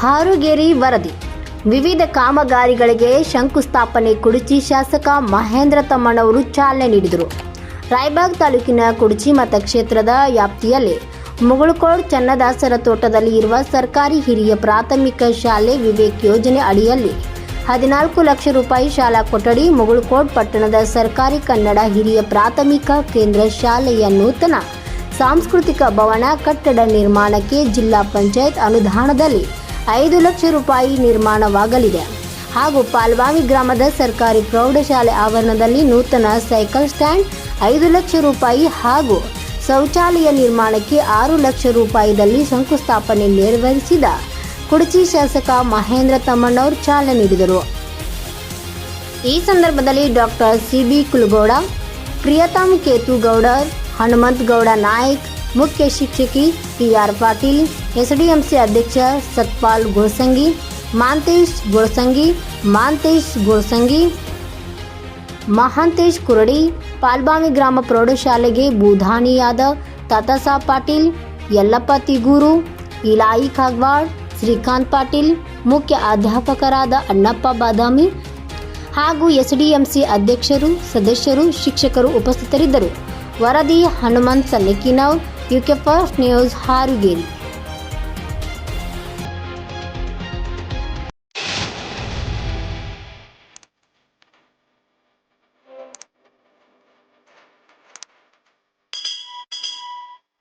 ಹಾರುಗೇರಿ ವರದಿ. ವಿವಿಧ ಕಾಮಗಾರಿಗಳಿಗೆ ಶಂಕುಸ್ಥಾಪನೆ ಕುಡಚಿ ಶಾಸಕ ಮಹೇಂದ್ರ ತಮ್ಮಣ್ಣವರು ಚಾಲನೆ ನೀಡಿದರು. ರಾಯಬಾಗ್ ತಾಲೂಕಿನ ಕುಡಚಿ ಮತಕ್ಷೇತ್ರದ ವ್ಯಾಪ್ತಿಯಲ್ಲಿ ಮುಗುಳ್ಕೋಡ್ ಚನ್ನದಾಸರ ತೋಟದಲ್ಲಿ ಇರುವ ಸರ್ಕಾರಿ ಹಿರಿಯ ಪ್ರಾಥಮಿಕ ಶಾಲೆ ವಿವೇಕ್ ಯೋಜನೆ ಅಡಿಯಲ್ಲಿ ಹದಿನಾಲ್ಕು ಲಕ್ಷ ರೂಪಾಯಿ ಶಾಲಾ ಕೊಠಡಿ, ಮುಗುಳ್ಕೋಡ್ ಪಟ್ಟಣದ ಸರ್ಕಾರಿ ಕನ್ನಡ ಹಿರಿಯ ಪ್ರಾಥಮಿಕ ಕೇಂದ್ರ ಶಾಲೆಯ ನೂತನ ಸಾಂಸ್ಕೃತಿಕ ಭವನ ಕಟ್ಟಡ ನಿರ್ಮಾಣಕ್ಕೆ ಜಿಲ್ಲಾ ಪಂಚಾಯತ್ ಅನುದಾನದಲ್ಲಿ ಐದು ಲಕ್ಷ ರೂಪಾಯಿ ನಿರ್ಮಾಣವಾಗಲಿದೆ. ಹಾಗೂ ಪಾಲ್ವಾವಿ ಗ್ರಾಮದ ಸರ್ಕಾರಿ ಪ್ರೌಢಶಾಲೆ ಆವರಣದಲ್ಲಿ ನೂತನ ಸೈಕಲ್ ಸ್ಟ್ಯಾಂಡ್, ಐದು ಲಕ್ಷ ರೂಪಾಯಿ ಹಾಗೂ ಶೌಚಾಲಯ ನಿರ್ಮಾಣಕ್ಕೆ ಆರು ಲಕ್ಷ ರೂಪಾಯಿದಲ್ಲಿ ಶಂಕುಸ್ಥಾಪನೆ ನೆರವೇರಿಸಿದ ಕುಡಚಿ ಶಾಸಕ ಮಹೇಂದ್ರ ತಮ್ಮಣ್ಣವರು ಚಾಲನೆ ನೀಡಿದರು. ಈ ಸಂದರ್ಭದಲ್ಲಿ doctor C B Kulagouda, Priyatam Ketugoudar Hanumant Gouda Nayak, ಮುಖ್ಯ ಶಿಕ್ಷಕಿ ಟಿ ಆರ್ ಪಾಟೀಲ್ ಎಸ್ಡಿಎಂಸಿ ಅಧ್ಯಕ್ಷ ಸತ್ಪಾಲ್ ಗೋಸಂಗಿ ಮಾಂತೇಶ್ ಗೋಸಂಗಿ ಮಾಂತೇಶ್ ಗೋಸಂಗಿ ಮಹಾಂತೇಶ್ ಕುರಡಿ, ಪಾಲ್ಬಾವಿ ಗ್ರಾಮ ಪ್ರೌಢಶಾಲೆಗೆ ಬೂಧಾನಿಯಾದ ತಾತಾಸಾ ಪಾಟೀಲ್, ಯಲ್ಲಪ್ಪ ತಿಗೂರು, ಇಲಾಯಿ ಕಾಗ್ವಾಡ್, ಶ್ರೀಕಾಂತ್ ಪಾಟೀಲ್, ಮುಖ್ಯ ಅಧ್ಯಾಪಕರಾದ ಅಣ್ಣಪ್ಪ ಬಾದಾಮಿ ಹಾಗೂ ಎಸ್ಡಿಎಂಸಿ ಅಧ್ಯಕ್ಷರು, ಸದಸ್ಯರು, ಶಿಕ್ಷಕರು ಉಪಸ್ಥಿತರಿದ್ದರು. ವರದಿ Hanumant Sallikinav UK first news, Harugeri.